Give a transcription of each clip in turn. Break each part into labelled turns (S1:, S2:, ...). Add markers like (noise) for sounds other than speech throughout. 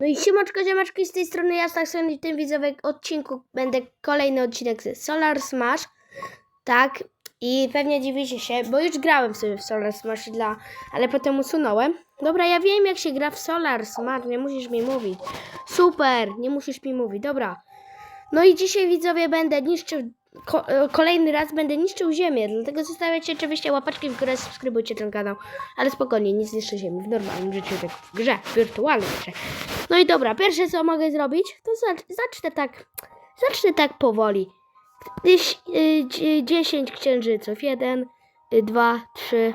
S1: No i siemaczko, ziemaczki, z tej strony ja tak sobie w tym widzowie odcinku będę kolejny odcinek z Solar Smash. Tak, i pewnie dziwicie się, bo już grałem sobie w Solar Smash dla, ale potem usunąłem. Dobra, ja wiem jak się gra w Solar Smash, nie musisz mi mówić. Super, nie musisz mi mówić, dobra. No i dzisiaj widzowie będę niszczył, ko, e, kolejny raz będę niszczył ziemię, dlatego zostawiacie oczywiście łapaczki w górę, subskrybujcie ten kanał. Ale spokojnie, nie zniszczę ziemi w normalnym życiu, tylko w grze, w wirtualnej grze. No i dobra, pierwsze co mogę zrobić, to zacz, zacznę tak, zacznę tak powoli. Tyś, y, dzie- 10 księżyców. 1, 2, 3,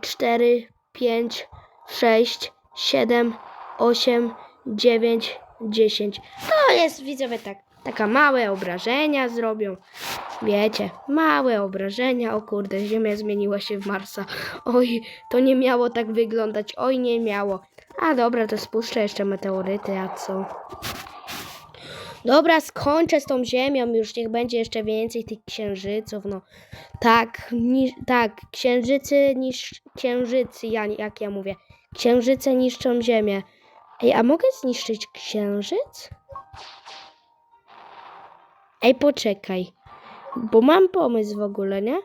S1: 4, 5, 6, 7, 8, 9, 10. To jest, widzowie, tak, taka małe obrażenia zrobią. Wiecie, małe obrażenia. O kurde, Ziemia zmieniła się w Marsa. Oj, to nie miało tak wyglądać. Oj, nie miało. A dobra, to spuszczę jeszcze meteoryty, a co? Dobra, skończę z tą ziemią, już niech będzie jeszcze więcej tych księżyców, no. Tak, ni- tak, księżycy niż księżycy, ja, jak ja mówię. Księżyce niszczą ziemię. Ej, a mogę zniszczyć księżyc? Ej, poczekaj, bo mam pomysł w ogóle, nie?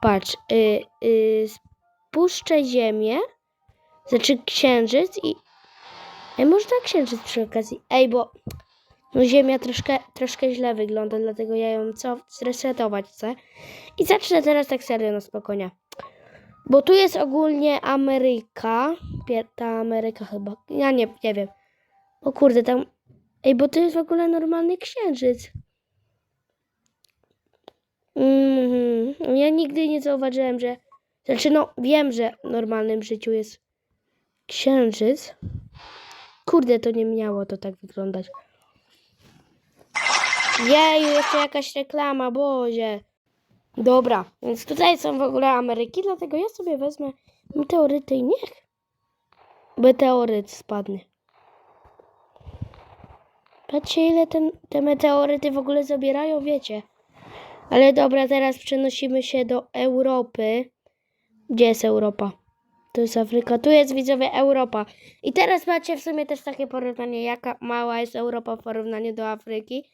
S1: Patrz, y, y, spuszczę ziemię, znaczy księżyc i... Ej, można księżyc przy okazji. Ej, bo no ziemia troszkę, troszkę źle wygląda, dlatego ja ją co zresetować chcę. I zacznę teraz tak serio na spokojnie. Bo tu jest ogólnie Ameryka. Ta Ameryka chyba. Ja nie, nie wiem. O kurde, tam... Ej, bo to jest w ogóle normalny księżyc. Mhm. Ja nigdy nie zauważyłem, że... Znaczy, no, wiem, że w normalnym życiu jest księżyc. Kurde, to nie miało to tak wyglądać. Jeju, jeszcze jakaś reklama, bozie. Dobra, więc tutaj są w ogóle Ameryki, dlatego ja sobie wezmę meteoryty i niech meteoryt spadnie. Patrzcie, ile ten, te meteoryty w ogóle zabierają, wiecie. Ale dobra, teraz przenosimy się do Europy. Gdzie jest Europa? Tu jest Afryka, tu jest widzowie Europa. I teraz macie w sumie też takie porównanie, jaka mała jest Europa w porównaniu do Afryki.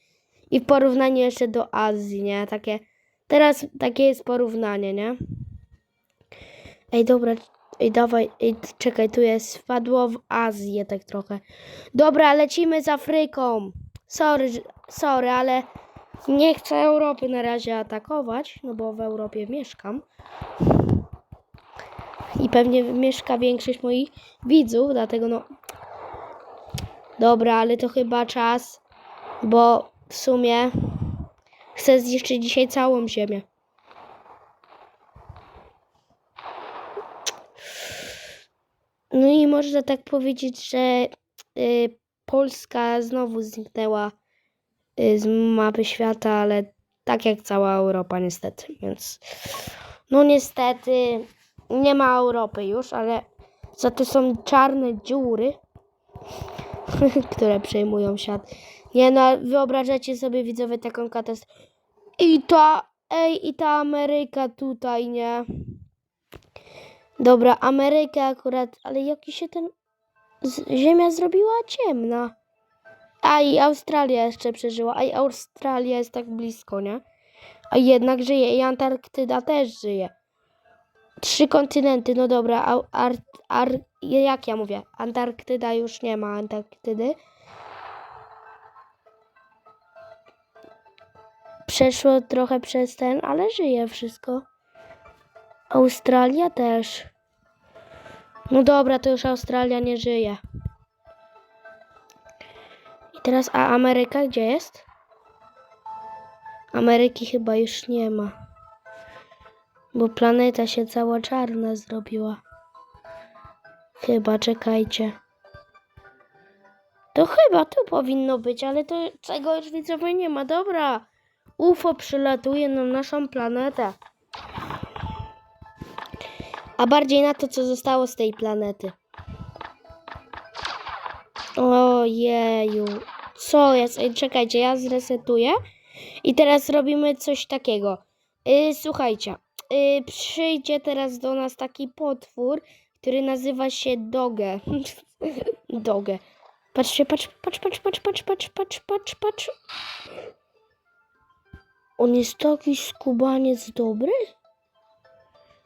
S1: I w porównaniu jeszcze do Azji, nie? Takie, teraz takie jest porównanie, nie? Ej, dobra, ej, dawaj, ej, czekaj, tu jest, wpadło w Azję tak trochę. Dobra, lecimy z Afryką. Sorry, sorry, ale nie chcę Europy na razie atakować, no bo w Europie mieszkam. I pewnie mieszka większość moich widzów, dlatego no... Dobra, ale to chyba czas, bo w sumie chcę zniszczyć dzisiaj całą ziemię. No i można tak powiedzieć, że y, Polska znowu zniknęła y, z mapy świata, ale tak jak cała Europa niestety, więc no niestety nie ma Europy już, ale za to są czarne dziury, (laughs) które przejmują świat. Nie no, wyobrażacie sobie widzowie taką katastrofę. I ta, ej, i ta Ameryka tutaj, nie? Dobra, Ameryka akurat, ale jaki się ten... Ziemia zrobiła ciemna. A i Australia jeszcze przeżyła, a i Australia jest tak blisko, nie? A jednak żyje i Antarktyda też żyje. Trzy kontynenty, no dobra, a, ar, ar, jak ja mówię, Antarktyda już nie ma Antarktydy. Przeszło trochę przez ten, ale żyje wszystko. Australia też. No dobra, to już Australia nie żyje. I teraz, a Ameryka gdzie jest? Ameryki chyba już nie ma. Bo planeta się cała czarna zrobiła. Chyba, czekajcie. To chyba tu powinno być, ale to czego już widzowie nie ma. Dobra. UFO przylatuje na naszą planetę. A bardziej na to, co zostało z tej planety. Ojeju. Co jest? Ej, czekajcie, ja zresetuję. I teraz robimy coś takiego. Y, słuchajcie. Y, przyjdzie teraz do nas taki potwór, który nazywa się Doge. (laughs) Doge. Patrzcie, patrz, patrz, patrz, patrz, patrz, patrz, patrz, patrz, patrz. On jest taki skubaniec dobry?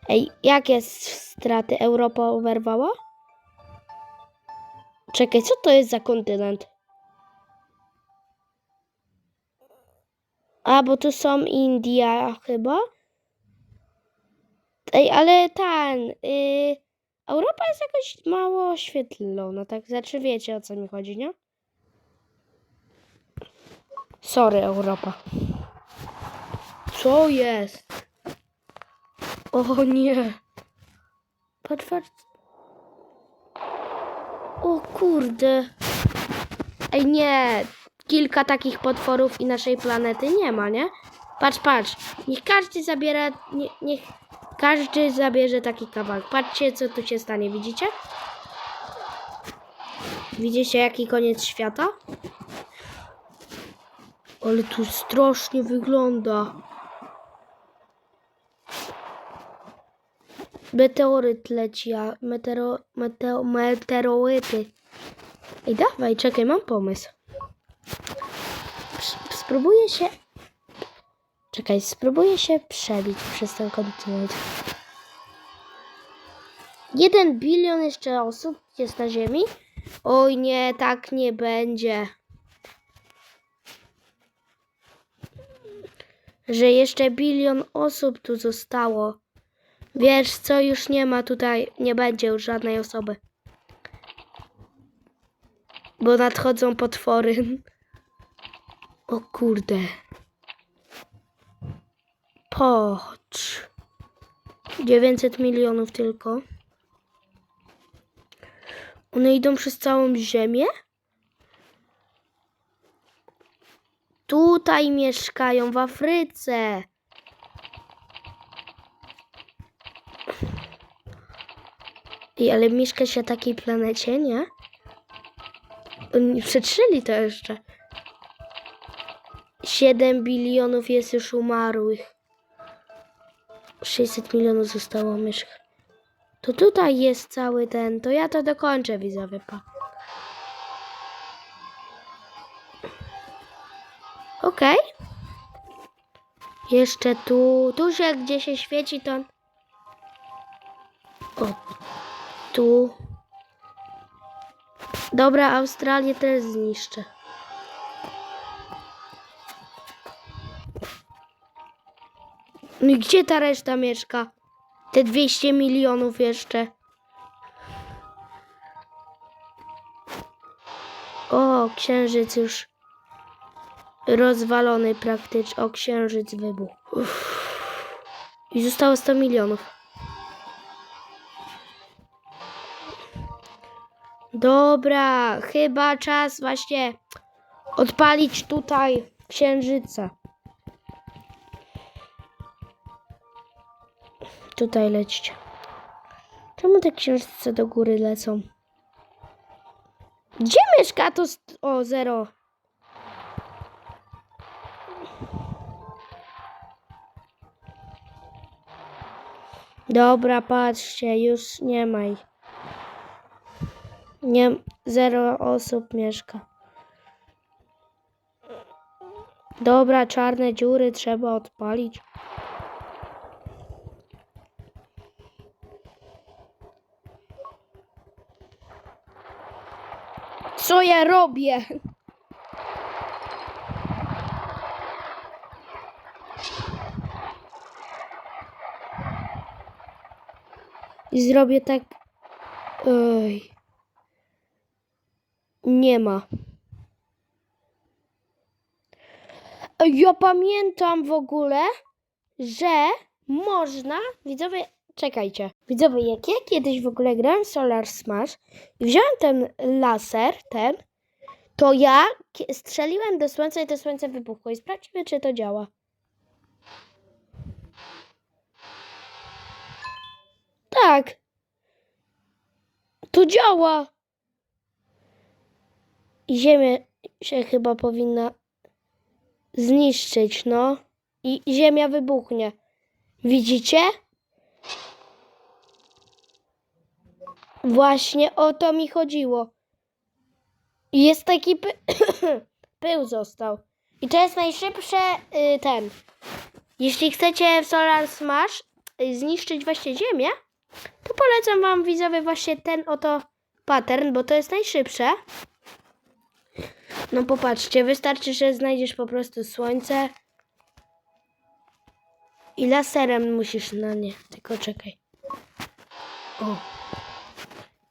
S1: Ej, jakie straty Europa oberwała? Czekaj, co to jest za kontynent? A, bo tu są India chyba. Ej, ale ten. Y, Europa jest jakoś mało oświetlona, tak? Znaczy wiecie o co mi chodzi, nie? Sorry, Europa. Co jest? O nie. Patrz, patrz. O kurde. Ej, nie. Kilka takich potworów i naszej planety nie ma, nie? Patrz, patrz. Niech każdy zabiera. Nie, niech każdy zabierze taki kawałek. Patrzcie, co tu się stanie. Widzicie? Widzicie, jaki koniec świata? Ale tu strasznie wygląda. Meteoryt leci, a metero, meteo, meteoryty. Ej, dawaj, czekaj, mam pomysł. Spróbuję się... Czekaj, spróbuję się przebić przez ten kontynent. Jeden bilion jeszcze osób jest na Ziemi. Oj nie, tak nie będzie. Że jeszcze bilion osób tu zostało. Wiesz co, już nie ma tutaj, nie będzie już żadnej osoby. Bo nadchodzą potwory. O kurde. Patrz. 900 milionów tylko. One idą przez całą ziemię? Tutaj mieszkają w Afryce. Ej, ale mieszka się takiej planecie, nie? Oni przetrzyli to jeszcze. 7 bilionów jest już umarłych. 600 milionów zostało mieszkań. To tutaj jest cały ten. To ja to dokończę, widzowie. Pa. Okej. Jeszcze tu. Tu się gdzie się świeci to. O, tu. Dobra, Australię też zniszczę. No i gdzie ta reszta mieszka? Te 200 milionów jeszcze. O, księżyc już rozwalony praktycznie. O, księżyc wybuchł. Uff. I zostało 100 milionów. Dobra, chyba czas właśnie odpalić tutaj księżyca. Tutaj lećcie. Czemu te księżyce do góry lecą? Gdzie mieszka to? O, zero. Dobra, patrzcie, już nie ma ich. Nie, zero osób mieszka. Dobra, czarne dziury trzeba odpalić. Co ja robię? I zrobię tak. Oj. Nie ma. Ja pamiętam w ogóle, że można. Widzowie, czekajcie. Widzowie, jak ja kiedyś w ogóle grałem Solar Smash i wziąłem ten laser, ten, to ja strzeliłem do słońca i to słońce wybuchło. I sprawdźmy, czy to działa. Tak. To działa. Ziemię się chyba powinna zniszczyć, no. I Ziemia wybuchnie. Widzicie? Właśnie o to mi chodziło. Jest taki py... (coughs) pył został. I to jest najszybsze y, ten. Jeśli chcecie w Solar Smash y, zniszczyć właśnie ziemię, to polecam wam widzowie właśnie ten oto pattern, bo to jest najszybsze. No popatrzcie, wystarczy, że znajdziesz po prostu słońce i laserem musisz na nie. Tylko czekaj. O.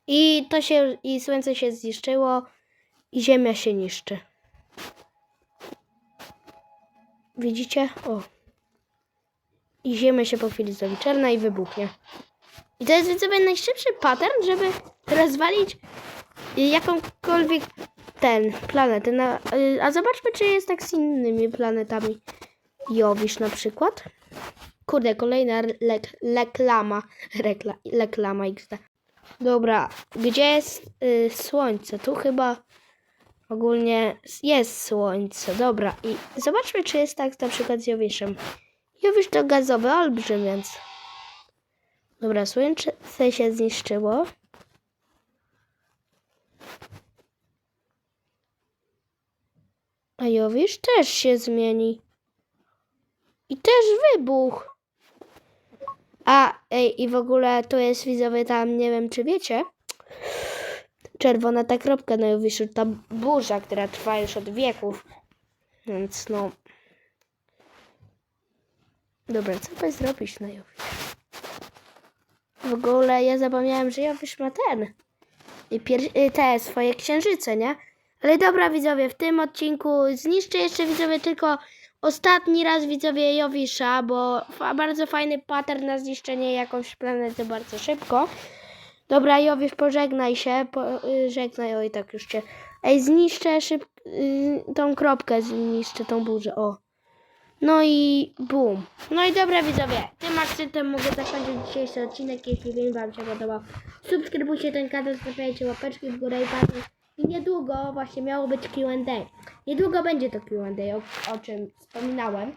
S1: I to się, i słońce się zniszczyło i ziemia się niszczy. Widzicie? O. I ziemia się po chwili zrobi czarna i wybuchnie. I to jest widzowie najszybszy pattern, żeby rozwalić jakąkolwiek ten planetę. Na, y, a zobaczmy, czy jest tak z innymi planetami. Jowisz na przykład. Kurde, kolejna reklama. (laughs) Rekla, reklama XD. Dobra, gdzie jest y, słońce? Tu chyba ogólnie jest słońce. Dobra, i zobaczmy, czy jest tak na przykład z Jowiszem. Jowisz to gazowy olbrzym, więc... Dobra, słońce się zniszczyło. A Jowisz też się zmieni. I też wybuch. A, ej, i w ogóle to jest widzowie tam, nie wiem czy wiecie, czerwona ta kropka na Jowiszu, ta burza, która trwa już od wieków. Więc no... Dobra, co by zrobić na Jowiszu? W ogóle ja zapomniałem, że Jowisz ma ten. I y, te swoje księżyce, nie? Ale dobra widzowie, w tym odcinku zniszczę jeszcze widzowie tylko ostatni raz widzowie Jowisza, bo fa- bardzo fajny pattern na zniszczenie jakąś planety bardzo szybko. Dobra, Jowisz, pożegnaj się. Po, y, żegnaj, oj tak już cię. Ej, zniszczę szyb, y, tą kropkę, zniszczę tą burzę, o. No i bum. No i dobra widzowie, tym akcentem mogę zakończyć dzisiejszy odcinek. Jeśli film wam się podobał, subskrybujcie ten kanał, stawiajcie łapeczki w górę i patrzcie. I niedługo właśnie miało być Q&A. Niedługo będzie to Q&A, o, o czym wspominałem.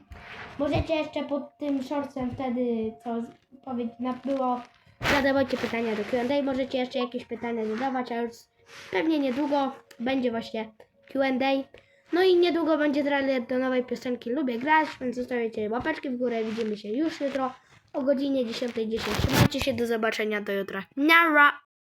S1: Możecie jeszcze pod tym shortsem wtedy, co powiedz, było, zadawajcie pytania do Q&A. Możecie jeszcze jakieś pytania zadawać, a już pewnie niedługo będzie właśnie Q&A. No i niedługo będzie trailer do nowej piosenki Lubię grać, więc zostawiajcie łapeczki w górę. Widzimy się już jutro o godzinie 10.10. Trzymajcie się, do zobaczenia do jutra. Nara!